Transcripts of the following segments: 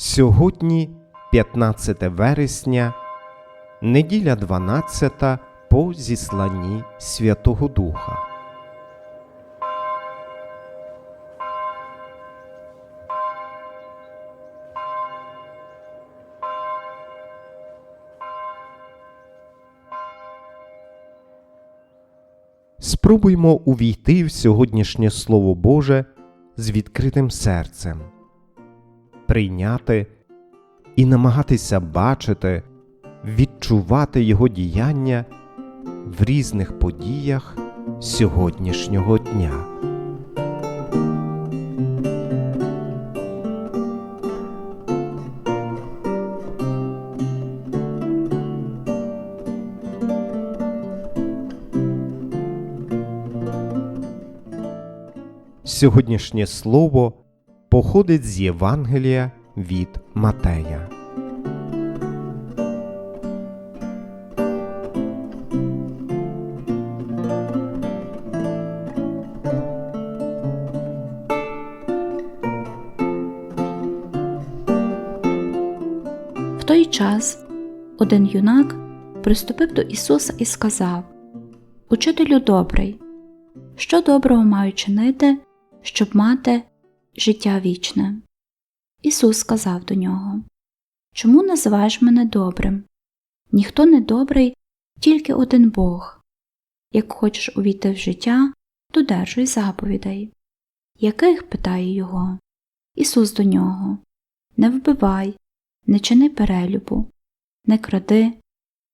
Сьогодні 15 вересня, неділя 12 по зісланні Святого Духа. Спробуймо увійти в сьогоднішнє Слово Боже з відкритим серцем, прийняти і намагатися бачити, відчувати Його діяння в різних подіях сьогоднішнього дня. Сьогоднішнє слово походить з Євангелія від Матея. В той час один юнак приступив до Ісуса і сказав Учителю добрий, що доброго маю чинити, щоб мати життя вічне? Ісус сказав до нього Чому називаєш мене добрим? Ніхто не добрий, тільки один Бог. Як хочеш увійти в життя, додержуй заповідей. Яких? питає його. Ісус до нього Не вбивай, не чини перелюбу, не кради,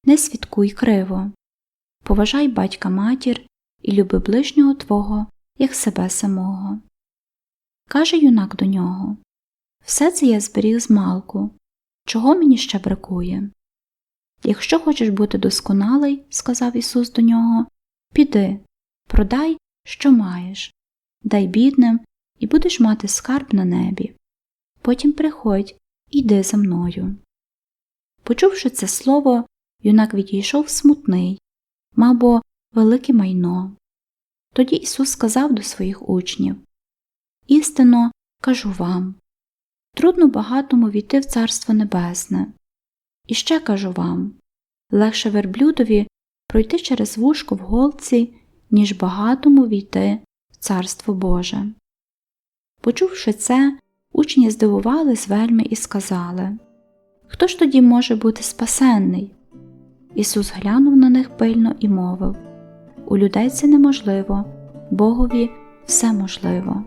не свідкуй криво, поважай батька матір і люби ближнього твого, як себе самого. Каже юнак до нього Все це я зберіг з малку. Чого мені ще бракує? Якщо хочеш бути досконалий, сказав Ісус до нього, піди, продай, що маєш, дай бідним, і будеш мати скарб на небі. Потім приходь Іди за мною. Почувши це слово, юнак відійшов смутний, мав бо велике майно. Тоді Ісус сказав до своїх учнів Істинно кажу вам трудно багатому війти в Царство Небесне. І ще кажу вам легше верблюдові пройти через вушко в голці, ніж багатому війти в Царство Боже. Почувши це, Учні здивувались вельми і сказали Хто ж тоді може бути спасенний? Ісус глянув на них пильно і мовив У людей це неможливо, Богові все можливо.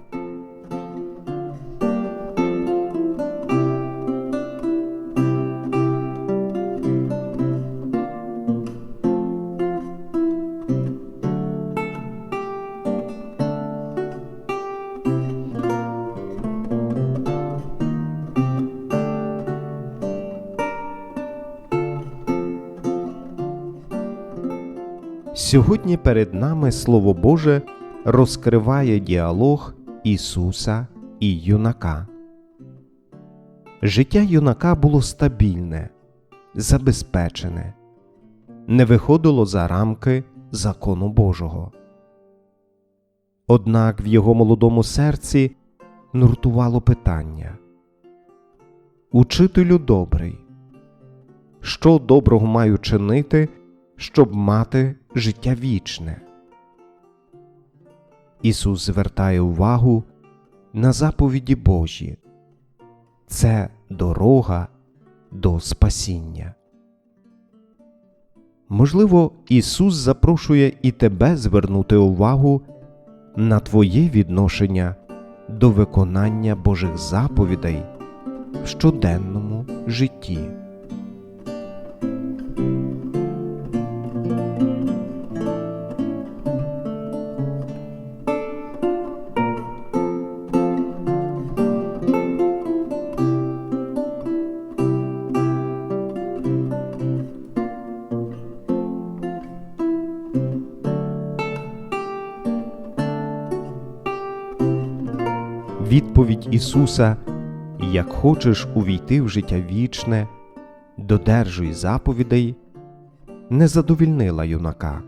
Сьогодні перед нами Слово Боже розкриває діалог Ісуса і юнака. Життя юнака було стабільне, забезпечене, не виходило за рамки закону Божого. Однак в його молодому серці нуртувало питання Учителю добрий, що доброго маю чинити, щоб мати життя вічне? Ісус звертає увагу на заповіді Божі це дорога до спасіння. Можливо, Ісус запрошує і тебе звернути увагу на твоє відношення до виконання Божих заповідей в щоденному житті. Відповідь Ісуса Як хочеш увійти в життя вічне, додержуй заповідей, не задовільнила юнака.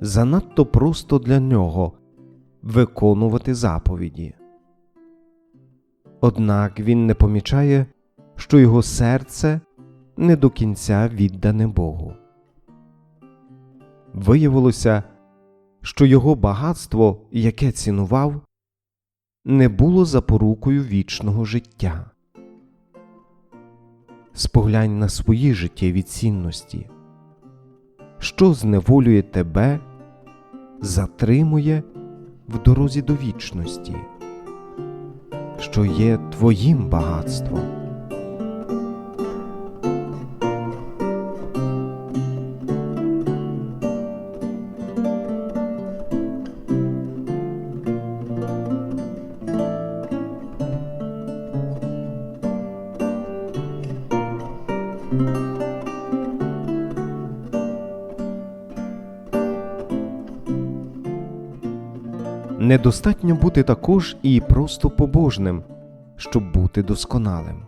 Занадто просто для нього виконувати заповіді. Однак він не помічає, що його серце не до кінця віддане Богу. Виявилося, що його багатство, яке цінував, не було запорукою вічного життя. Споглянь на свої життєві цінності, що зневолює тебе, затримує в дорозі до вічності, що є твоїм багатством. Недостатньо бути також і просто побожним, щоб бути досконалим.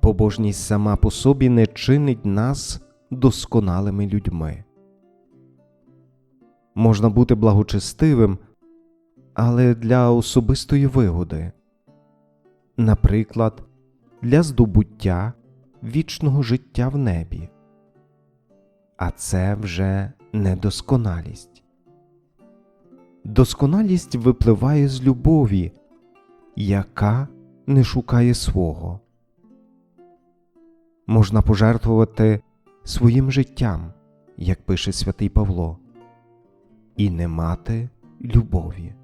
Побожність сама по собі не чинить нас досконалими людьми. Можна бути благочестивим, але для особистої вигоди, наприклад, для здобуття вічного життя в небі. А це вже недосконалість. Досконалість випливає з любові, яка не шукає свого. Можна пожертвувати своїм життям, як пише святий Павло, і не мати любові.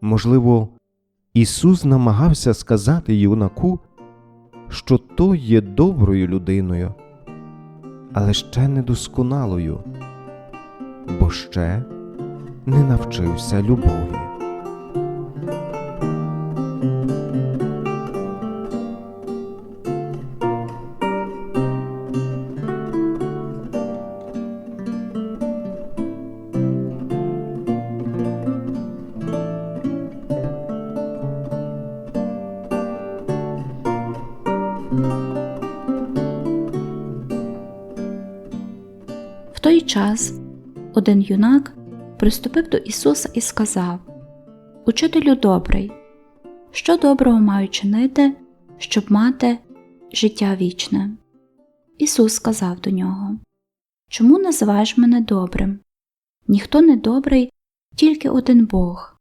Можливо, Ісус намагався сказати юнаку, що той є доброю людиною, але ще недосконалою, бо ще не навчився любові. В той час один юнак приступив до Ісуса і сказав Учителю добрий, що доброго маю чинити, щоб мати життя вічне? Ісус сказав до нього Чому називаєш мене добрим? Ніхто не добрий, тільки один Бог.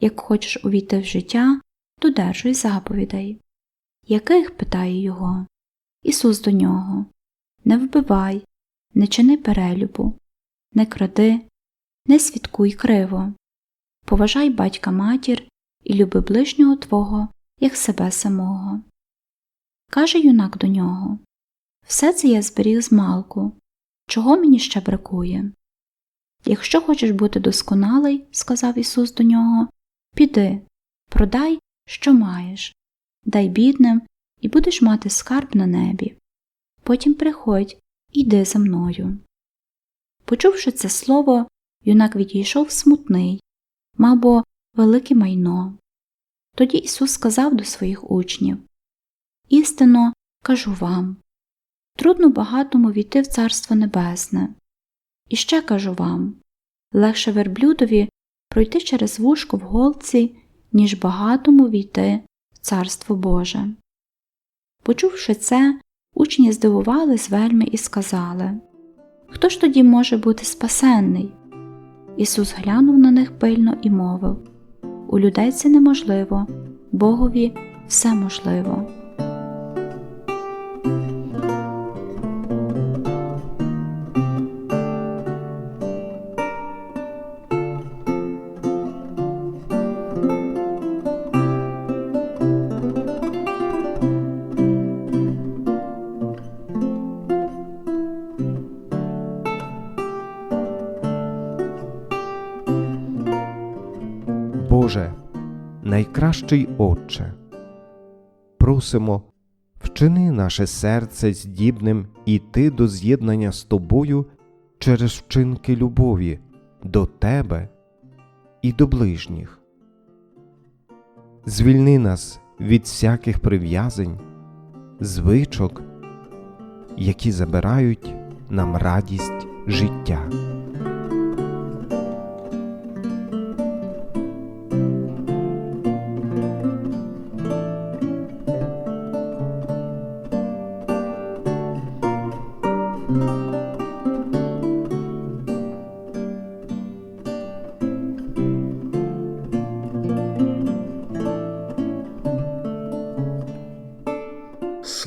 Як хочеш увійти в життя, додержуй заповідей. Яких? питає його. Ісус до нього Не вбивай, не чини перелюбу, не кради, не свідкуй криво, поважай батька матір і люби ближнього твого, як себе самого. Каже юнак до нього Все це я зберіг з малку. Чого мені ще бракує? Якщо хочеш бути досконалий, сказав Ісус до нього, піди, продай, що маєш, дай бідним, і будеш мати скарб на небі. Потім приходь Іди за мною. Почувши це слово, юнак відійшов смутний, мав бо велике майно. Тоді Ісус сказав до своїх учнів Істинно кажу вам трудно багатому війти в Царство Небесне. І ще кажу вам легше верблюдові пройти через вушко в голці, ніж багатому війти в Царство Боже. Почувши це, Учні здивувались вельми і сказали Хто ж тоді може бути спасенний? Ісус глянув на них пильно і мовив У людей це неможливо, Богові все можливо. Боже, найкращий Отче, просимо, вчини наше серце здібним іти до з'єднання з Тобою через вчинки любові до Тебе і до ближніх. Звільни нас від всяких прив'язань, звичок, які забирають нам радість життя.